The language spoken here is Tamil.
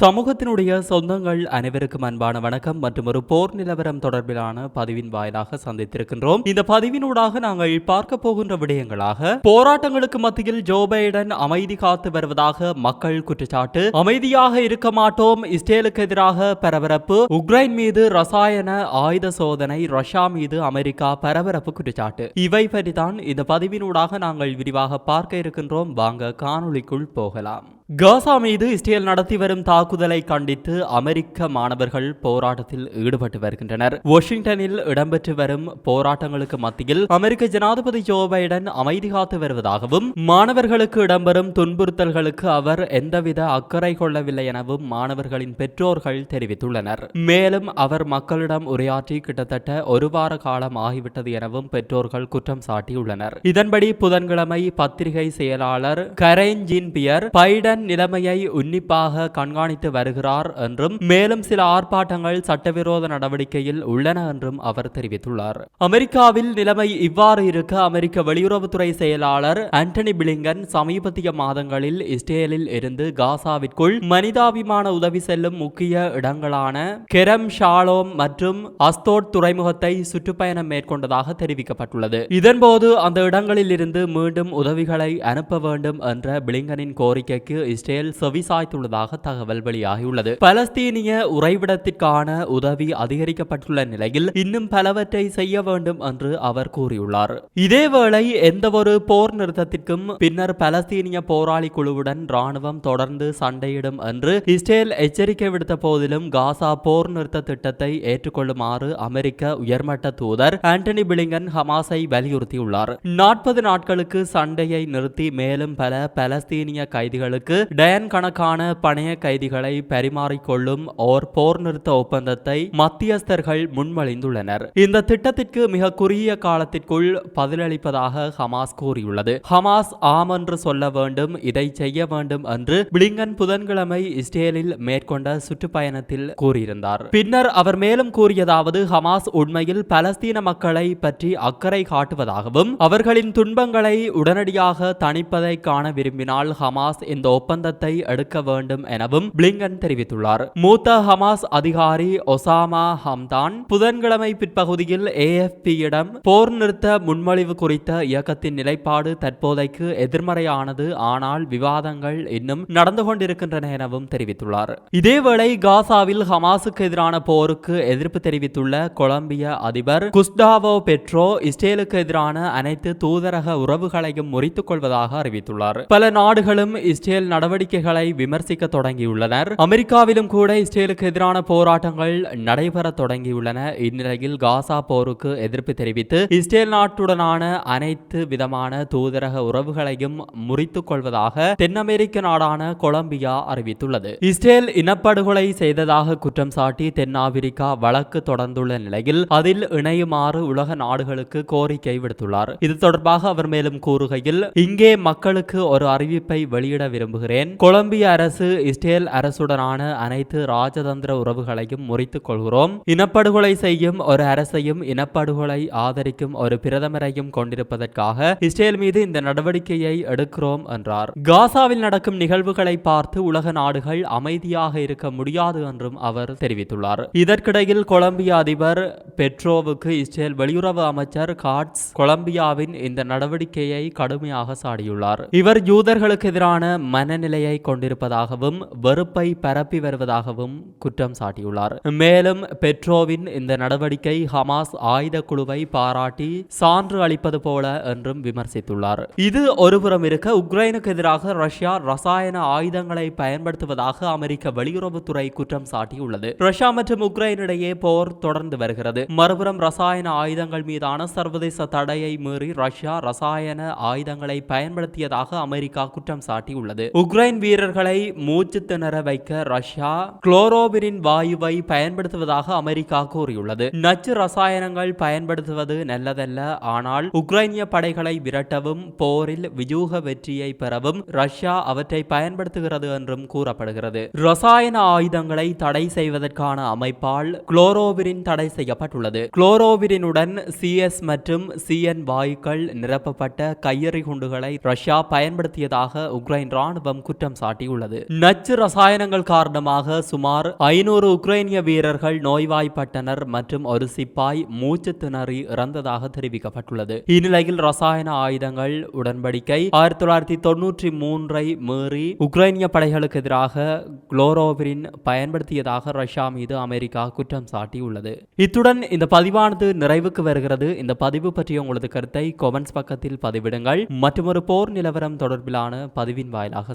சமூகத்தினுடைய சொந்தங்கள் அனைவருக்கும் அன்பான வணக்கம் மற்றும் ஒரு போர் நிலவரம் தொடர்பிலான பதிவின் வாயிலாக சந்தித்திருக்கின்றோம். இந்த பதிவினூடாக நாங்கள் பார்க்க போகின்ற விடயங்களாக போராட்டங்களுக்கு மத்தியில் ஜோ பைடன் அமைதி காத்து வருவதாக மக்கள் குற்றச்சாட்டு அமைதியாக இருக்க மாட்டோம் இஸ்ரேலுக்கு எதிராக பரபரப்பு உக்ரைன் மீது ரசாயன ஆயுத சோதனை ரஷ்யா மீது அமெரிக்கா பரபரப்பு குற்றச்சாட்டு. இவை பற்றிதான் இந்த பதிவினூடாக நாங்கள் விரிவாக பார்க்க இருக்கின்றோம். வாங்க காணொளிக்குள் போகலாம். காசா மீது இஸ்ரேல் நடத்தி வரும் தாக்குதலை கண்டித்து அமெரிக்க மாணவர்கள் போராட்டத்தில் ஈடுபட்டு வருகின்றனர். வாஷிங்டனில் இடம்பெற்று வரும் போராட்டங்களுக்கு மத்தியில் அமெரிக்க ஜனாதிபதி ஜோ பைடன் அமைதி காத்து வருவதாகவும் மாணவர்களுக்கு இடம்பெறும் துன்புறுத்தல்களுக்கு அவர் எந்தவித அக்கறை கொள்ளவில்லை எனவும் மாணவர்களின் பெற்றோர்கள் தெரிவித்துள்ளனர். மேலும் அவர் மக்களிடம் உரையாற்றி கிட்டத்தட்ட ஒரு வார காலம் ஆகிவிட்டது எனவும் பெற்றோர்கள் குற்றம் சாட்டியுள்ளனர். இதன்படி புதன்கிழமை பத்திரிகை செயலாளர் கரைன் ஜின்பியர் பைடன் நிலைமையை உன்னிப்பாக கண்காணித்து வருகிறார் என்றும் மேலும் சில ஆர்ப்பாட்டங்கள் சட்டவிரோத நடவடிக்கையில் உள்ளன என்றும் அவர் தெரிவித்துள்ளார். அமெரிக்காவில் நிலைமை இவ்வாறு இருக்க அமெரிக்க வெளியுறவுத்துறை செயலாளர் ஆண்டனி பிளிங்கன் சமீபத்திய மாதங்களில் இஸ்ரேலில் இருந்து காசாவிற்குள் மனிதாபிமான உதவி செல்லும் முக்கிய இடங்களான கெரம் ஷாலோம் மற்றும் அஸ்தோட் துறைமுகத்தை சுற்றுப்பயணம் மேற்கொண்டதாக தெரிவிக்கப்பட்டுள்ளது. இதன்போது அந்த இடங்களில் இருந்து மீண்டும் உதவிகளை அனுப்ப வேண்டும் என்ற பிளிங்கனின் கோரிக்கைக்கு இஸ்ரேல் செவிசாய்த்துள்ளதாக தகவல் வெளியாகியுள்ளது. பலஸ்தீனிய உறைவிடத்திற்கான உதவி அதிகரிக்கப்பட்டுள்ள நிலையில் இன்னும் பலவற்றை செய்ய வேண்டும் என்று அவர் கூறியுள்ளார். இதேவேளை எந்தவொரு போர் நிறுத்தத்திற்கும் பின்னர் பலஸ்தீனிய போராளி குழுவுடன் ராணுவம் தொடர்ந்து சண்டையிடும் என்று இஸ்ரேல் எச்சரிக்கை விடுத்த போதிலும் காசா போர் நிறுத்த திட்டத்தை ஏற்றுக்கொள்ளுமாறு அமெரிக்க உயர்மட்ட தூதர் ஆண்டனி பிளிங்கன் ஹமாஸை வலியுறுத்தியுள்ளார். நாற்பது நாட்களுக்கு சண்டையை நிறுத்தி மேலும் பல பலஸ்தீனிய கைதிகளுக்கு டயன் கணக்கான பணைய கைதிகளை பரிமாறிக்கொள்ளும் ஓர் போர் நிறுத்த ஒப்பந்தத்தை மத்தியஸ்தர்கள் முன்மொழிந்துள்ளனர். இந்த திட்டத்திற்கு மிக குறுகிய காலத்திற்குள் பதிலளிப்பதாக ஹமாஸ் கூறியுள்ளது. ஹமாஸ் ஆம் என்று சொல்ல வேண்டும் இதை செய்ய வேண்டும் என்று பிளிங்கன் புதன்கிழமை இஸ்ரேலில் மேற்கொண்ட சுற்றுப்பயணத்தில் கூறியிருந்தார். பின்னர் அவர் மேலும் கூறியதாவது ஹமாஸ் உண்மையில் பலஸ்தீன மக்களை பற்றி அக்கறை காட்டுவதாகவும் அவர்களின் துன்பங்களை உடனடியாக தணிப்பதை காண விரும்பினால் ஹமாஸ் இந்த ஒப்பந்தத்தை எடுக்க வேண்டும் எனவும் பிளிங்கன் தெரிவித்துள்ளார். மூத்த ஹமாஸ் அதிகாரி ஒசாமா ஹம்தான் புதன்கிழமை பிற்பகுதியில் ஏஎஃபியிடம் போர் நிறுத்த முன்மொழிவு குறித்த இயக்கத்தின் நிலைப்பாடு தற்போதைக்கு எதிர்மறையானது. ஆனால் விவாதங்கள் இன்னும் நடந்து கொண்டிருக்கின்றன எனவும் தெரிவித்துள்ளார். இதேவேளை காசாவில் ஹமாஸுக்கு எதிரான போருக்கு எதிர்ப்பு தெரிவித்துள்ள கொலம்பிய அதிபர் குஸ்டாவோ பெட்ரோ இஸ்ரேலுக்கு எதிரான அனைத்து தூதரக உறவுகளையும் முறித்துக் கொள்வதாக அறிவித்துள்ளார். பல நாடுகளும் இஸ்ரேல் நடவடிக்கைகளை விமர்சிக்க தொடங்கியுள்ளனர். அமெரிக்காவிலும் கூட இஸ்ரேலுக்கு எதிரான போராட்டங்கள் நடைபெற தொடங்கியுள்ளன. இந்நிலையில் காசா போருக்கு எதிர்ப்பு தெரிவித்து இஸ்ரேல் நாட்டுடனான அனைத்து விதமான தூதரக உறவுகளையும் முறித்துக் கொள்வதாக தென் அமெரிக்க நாடான கொலம்பியா அறிவித்துள்ளது. இஸ்ரேல் இனப்படுகொலை செய்ததாக குற்றம் சாட்டி தென்னாப்பிரிக்கா வழக்கு தொடர்ந்துள்ள நிலையில் அதில் இணையுமாறு உலக நாடுகளுக்கு கோரிக்கை விடுத்துள்ளார். இது தொடர்பாக அவர் மேலும் கூறுகையில் இங்கே மக்களுக்கு ஒரு அறிவிப்பை வெளியிட விரும்புகிறேன். கொலம்பிய அரசு இஸ்ரேல் அரசுடனான அனைத்து ராஜதந்திர உறவுகளையும் முறித்துக் கொள்கிறோம். இனப்படுகொலை செய்யும் ஒரு அரசையும் இனப்படுகொலை ஆதரிக்கும் ஒரு பிரதமரையும் கொண்டிருப்பதற்காக இஸ்ரேல் மீது இந்த நடவடிக்கையை எடுக்கிறோம் என்றார். காசாவில் நடக்கும் நிகழ்வுகளை பார்த்து உலக நாடுகள் அமைதியாக இருக்க முடியாது என்றும் அவர் தெரிவித்துள்ளார். இதற்கிடையில் கொலம்பிய அதிபர் பெட்ரோவுக்கு இஸ்ரேல் வெளியுறவு அமைச்சர் காட்ஸ் கொலம்பியாவின் இந்த நடவடிக்கையை கடுமையாக சாடியுள்ளார். இவர் யூதர்களுக்கு எதிரான மன மனநிலையை கொண்டிருப்பதாகவும் வெறுப்பை பரப்பி வருவதாகவும் குற்றம் சாட்டியுள்ளார். மேலும் பெட்ரோவின் இந்த நடவடிக்கை ஹமாஸ் ஆயுத குழுவை பாராட்டி சான்று அளிப்பது போல என்றும் விமர்சித்துள்ளார். இது ஒருபுறம் இருக்க உக்ரைனுக்கு எதிராக ரஷ்யா ரசாயன ஆயுதங்களை பயன்படுத்துவதாக அமெரிக்க வெளியுறவுத்துறை குற்றம் சாட்டியுள்ளது. ரஷ்யா மற்றும் உக்ரைன் இடையே போர் தொடர்ந்து வருகிறது. மறுபுறம் ரசாயன ஆயுதங்கள் மீதான சர்வதேச தடையை மீறி ரஷ்யா ரசாயன ஆயுதங்களை பயன்படுத்தியதாக அமெரிக்கா குற்றம் சாட்டியுள்ளது. உக்ரைன் வீரர்களை மூச்சு திணற வைக்க ரஷ்யா குளோரோபிரின் வாயுவை பயன்படுத்துவதாக அமெரிக்கா கூறியுள்ளது. நச்சு ரசாயனங்கள் பயன்படுத்துவது நல்லதல்ல ஆனால் உக்ரைனிய படைகளை விரட்டவும் போரில் வியூக வெற்றியை பெறவும் ரஷ்யா அவற்றை பயன்படுத்துகிறது என்றும் கூறப்படுகிறது. ரசாயன ஆயுதங்களை தடை செய்வதற்கான அமைப்பால் குளோரோபிரின் தடை செய்யப்பட்டுள்ளது. குளோரோபிரினுடன் சிஎஸ் மற்றும் சிஎன் வாயுக்கள் நிரப்பப்பட்ட கையெறி குண்டுகளை ரஷ்யா பயன்படுத்தியதாக உக்ரைன் ராணுவம் அரசாங்கம் குற்றம் சாட்டியுள்ளது. நச்சு ரசாயனங்கள் காரணமாக சுமார் ஐநூறு உக்ரைனிய வீரர்கள் நோய்வாய்ப்பட்டனர் மற்றும் ஒரு சிப்பாய் மூச்சு திணறி இறந்ததாக தெரிவிக்கப்பட்டுள்ளது. இந்நிலையில் ரசாயன ஆயுதங்கள் உடன்படிக்கை ஆயிரத்தி தொள்ளாயிரத்தி தொன்னூற்றி மூன்றை மீறி உக்ரைனிய படைகளுக்கு எதிராக குளோரோவின் பயன்படுத்தியதாக ரஷ்யா மீது அமெரிக்கா குற்றம் சாட்டியுள்ளது. இத்துடன் இந்த பதிவானது நிறைவுக்கு வருகிறது. இந்த பதிவு பற்றிய உங்களது கருத்தை கொமெண்ட்ஸ் பக்கத்தில் பதிவிடுங்கள். மற்றும் ஒரு போர் நிலவரம் தொடர்பிலான பதிவின் வாயிலாக